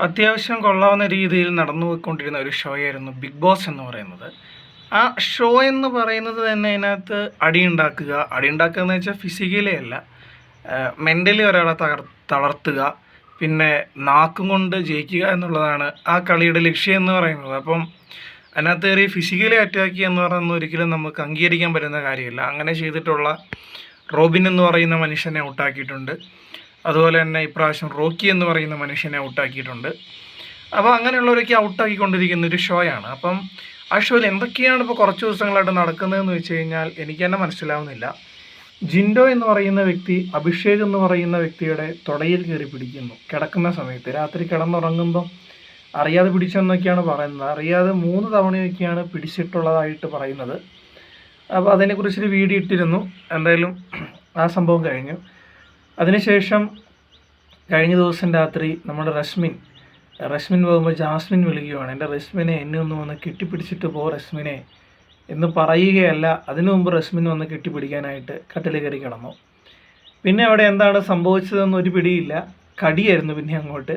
അത്യാവശ്യം കൊള്ളാവുന്ന രീതിയിൽ നടന്നു പോയിക്കൊണ്ടിരുന്ന ഒരു ഷോയായിരുന്നു ബിഗ് ബോസ് എന്ന് പറയുന്നത്. ആ ഷോ എന്ന് പറയുന്നത് തന്നെ അതിനകത്ത് അടിയുണ്ടാക്കുക. അടിയുണ്ടാക്കുക എന്ന് വെച്ചാൽ ഫിസിക്കലി അല്ല. മെന്റലി ഒരാളെ തകർ തളർത്തുക. പിന്നെ നാക്കും കൊണ്ട് ജയിക്കുക എന്നുള്ളതാണ് ആ കളിയുടെ ലക്ഷ്യം എന്ന് പറയുന്നത്. അപ്പം അതിനകത്ത് കയറി ഫിസിക്കലി അറ്റാക്ക് എന്ന് പറയുന്നത് ഒരിക്കലും നമുക്ക് അംഗീകരിക്കാൻ പറ്റുന്ന കാര്യമില്ല. അങ്ങനെ ചെയ്തിട്ടുള്ള റോബിൻ എന്ന് പറയുന്ന മനുഷ്യനെ ഔട്ടാക്കിയിട്ടുണ്ട്. അതുപോലെ തന്നെ ഇപ്രാവശ്യം റോക്കി എന്ന് പറയുന്ന മനുഷ്യനെ ഔട്ടാക്കിയിട്ടുണ്ട്. അപ്പോൾ അങ്ങനെയുള്ളവരൊക്കെ ഔട്ടാക്കിക്കൊണ്ടിരിക്കുന്ന ഒരു ഷോയാണ്. അപ്പം ആ ഷോയിൽ എന്തൊക്കെയാണ് ഇപ്പോൾ കുറച്ച് ദിവസങ്ങളായിട്ട് നടക്കുന്നതെന്ന് വെച്ച് കഴിഞ്ഞാൽ എനിക്ക് തന്നെ മനസ്സിലാവുന്നില്ല. ജിൻഡോ എന്ന് പറയുന്ന വ്യക്തി അഭിഷേക് എന്ന് പറയുന്ന വ്യക്തിയുടെ തുടയിൽ കയറി പിടിക്കുന്നു. കിടക്കുന്ന സമയത്ത്. രാത്രി കിടന്നുറങ്ങുമ്പം അറിയാതെ പിടിച്ചെന്നൊക്കെയാണ് പറയുന്നത്. അറിയാതെ മൂന്ന് തവണയൊക്കെയാണ് പിടിച്ചിട്ടുള്ളതായിട്ട് പറയുന്നത്. അപ്പോൾ അതിനെക്കുറിച്ചൊരു വീഡിയോ ഇട്ടിരുന്നു. എന്തായാലും ആ സംഭവം കഴിഞ്ഞു. അതിനുശേഷം കഴിഞ്ഞ ദിവസം രാത്രി നമ്മുടെ റശ്മിൻ റശ്മിൻ പോകുമ്പോൾ ജാസ്മിൻ വിളിക്കുകയാണ്. എന്റെ റശ്മിനെ എന്നെ ഒന്ന് വന്ന് കെട്ടിപ്പിടിച്ചിട്ട് പോ റശ്മിനെ എന്ന് പറയുകയല്ല അതിനു മുമ്പ് റസ്മിൻ വന്ന് കെട്ടിപ്പിടിക്കാനായിട്ട് കട്ടിൽ കയറി കിടന്നു. പിന്നെ അവിടെ എന്താണ് സംഭവിച്ചതെന്ന് ഒരു പിടിയില്ല. കടിയായിരുന്നു പിന്നെ അങ്ങോട്ട്.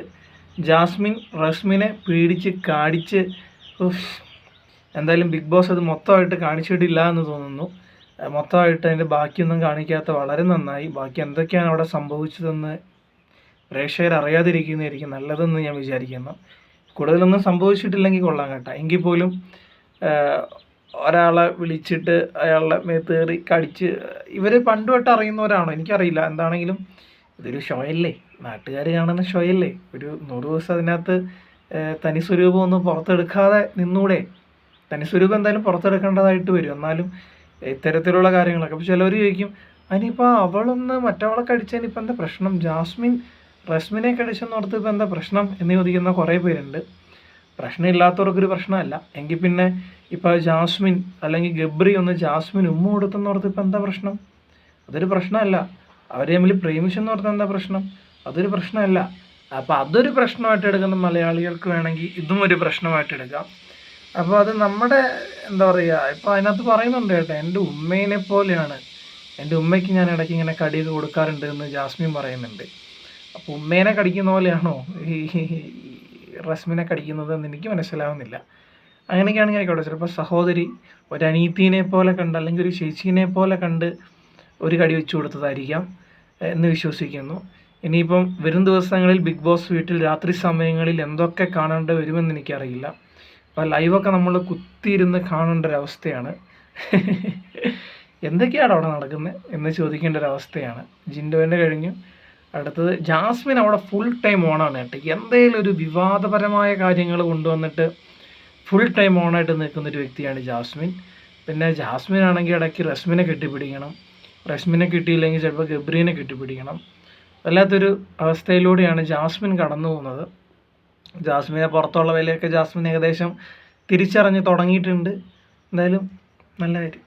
ജാസ്മിൻ റശ്മിനെ പേടിച്ച് കാടിച്ച്. എന്തായാലും ബിഗ് ബോസ് അത് മൊത്തമായിട്ട് കാണിച്ചിട്ടില്ല എന്ന് തോന്നുന്നു. മൊത്തമായിട്ട് അതിന്റെ ബാക്കിയൊന്നും കാണിക്കാത്ത വളരെ നന്നായി. ബാക്കി എന്തൊക്കെയാണ് അവിടെ സംഭവിച്ചതെന്ന് പ്രേക്ഷകർ അറിയാതിരിക്കുന്നതായിരിക്കും നല്ലതെന്ന് ഞാൻ വിചാരിക്കുന്നു. കൂടുതലൊന്നും സംഭവിച്ചിട്ടില്ലെങ്കിൽ കൊള്ളാം കേട്ടോ. എങ്കിൽ പോലും ഒരാളെ വിളിച്ചിട്ട് അയാളുടെ മേത്ത് കയറി കടിച്ച് ഇവർ പണ്ട് തൊട്ട് അറിയുന്നവരാണോ? എനിക്കറിയില്ല. എന്താണെങ്കിലും ഇതൊരു ഷോയല്ലേ? നാട്ടുകാർ കാണുന്ന ഷോയല്ലേ? ഒരു നൂറ് ദിവസം അതിനകത്ത് തനി സ്വരൂപമൊന്നും പുറത്തെടുക്കാതെ നിന്നൂടെ. തനി സ്വരൂപം എന്തായാലും പുറത്തെടുക്കേണ്ടതായിട്ട് വരും. എന്നാലും ഇത്തരത്തിലുള്ള കാര്യങ്ങളൊക്കെ. അപ്പോൾ ചിലവർ ചോദിക്കും അതിനിപ്പോൾ അവളൊന്ന് മറ്റവളെ കടിച്ചതിനിപ്പോൾ എന്താ പ്രശ്നം? ജാസ്മിൻ റസ്മിനെ കടിച്ചെന്നോർത്ത് ഇപ്പം എന്താ പ്രശ്നം? എന്ന് ചോദിക്കുന്ന കുറേ പേരുണ്ട്. പ്രശ്നമില്ലാത്തവർക്കൊരു പ്രശ്നമല്ല. എങ്കിൽ പിന്നെ ഇപ്പോൾ ജാസ്മിൻ അല്ലെങ്കിൽ ഗബ്രി ഒന്ന് ജാസ്മിൻ ഉമ്മ കൊടുത്തെന്നോർത്ത് ഇപ്പം എന്താ പ്രശ്നം? അതൊരു പ്രശ്നമല്ല. അവർ തമ്മിൽ പ്രേമിച്ചെന്നോർത്ത് എന്താ പ്രശ്നം? അതൊരു പ്രശ്നമല്ല. അപ്പോൾ അതൊരു പ്രശ്നമായിട്ട് എടുക്കുന്ന മലയാളികൾക്ക് വേണമെങ്കിൽ ഇതും ഒരു പ്രശ്നമായിട്ട് എടുക്കാം. അപ്പോൾ അത് നമ്മുടെ എന്താ പറയുക ഇപ്പം അതിനകത്ത് പറയുന്നുണ്ട് കേട്ടോ എന്റെ ഉമ്മേനെ പോലെയാണ്. എന്റെ ഉമ്മയ്ക്ക് ഞാൻ ഇടയ്ക്ക് ഇങ്ങനെ കടിയൊക്കെ കൊടുക്കാറുണ്ട് എന്ന് ജാസ്മിൻ പറയുന്നുണ്ട്. അപ്പോൾ ഉമ്മേനെ കടിക്കുന്ന പോലെയാണോ ഈ റസ്മിനെ കടിക്കുന്നത് എന്ന് എനിക്ക് മനസ്സിലാവുന്നില്ല. അങ്ങനെയൊക്കെയാണെങ്കിൽ ആയിക്കോട്ടെ ചിലപ്പോൾ സഹോദരി ഒരു അനീത്തിനെ പോലെ കണ്ട് അല്ലെങ്കിൽ ഒരു ചേച്ചീനെ പോലെ കണ്ട് ഒരു കടി വെച്ചു കൊടുത്തതായിരിക്കാം എന്ന് വിശ്വസിക്കുന്നു. ഇനിയിപ്പം വരും ദിവസങ്ങളിൽ ബിഗ് ബോസ് വീട്ടിൽ രാത്രി സമയങ്ങളിൽ എന്തൊക്കെ കാണേണ്ടി വരുമെന്ന് എനിക്കറിയില്ല. അപ്പോൾ ലൈവൊക്കെ നമ്മൾ കുത്തിയിരുന്ന് കാണേണ്ട ഒരവസ്ഥയാണ് എന്തൊക്കെയാണ് അവിടെ നടക്കുന്നത് എന്ന് ചോദിക്കേണ്ട ഒരു അവസ്ഥയാണ്. ജിൻഡോന്റെ കഴിഞ്ഞു. അടുത്തത് ജാസ്മിൻ അവിടെ ഫുൾ ടൈം ഓണാണ് കേട്ടോ. എന്തെങ്കിലും ഒരു വിവാദപരമായ കാര്യങ്ങൾ കൊണ്ടുവന്നിട്ട് ഫുൾ ടൈം ഓണായിട്ട് നിൽക്കുന്ന ഒരു വ്യക്തിയാണ് ജാസ്മിൻ. പിന്നെ ജാസ്മിൻ ആണെങ്കിൽ ഇടയ്ക്ക് റസ്മിനെ കെട്ടിപ്പിടിക്കണം. റസ്മിനെ കിട്ടിയില്ലെങ്കിൽ ചിലപ്പോൾ ഗബ്രീനെ കെട്ടിപ്പിടിക്കണം. വല്ലാത്തൊരു അവസ്ഥയിലൂടെയാണ് ജാസ്മിൻ കടന്നു പോകുന്നത് ജാസ്മിനെ പുറത്തുള്ള വിലയൊക്കെ ജാസ്മിൻ ഏകദേശം തിരിച്ചറിഞ്ഞ് തുടങ്ങിയിട്ടുണ്ട്. എന്തായാലും നല്ല കാര്യം.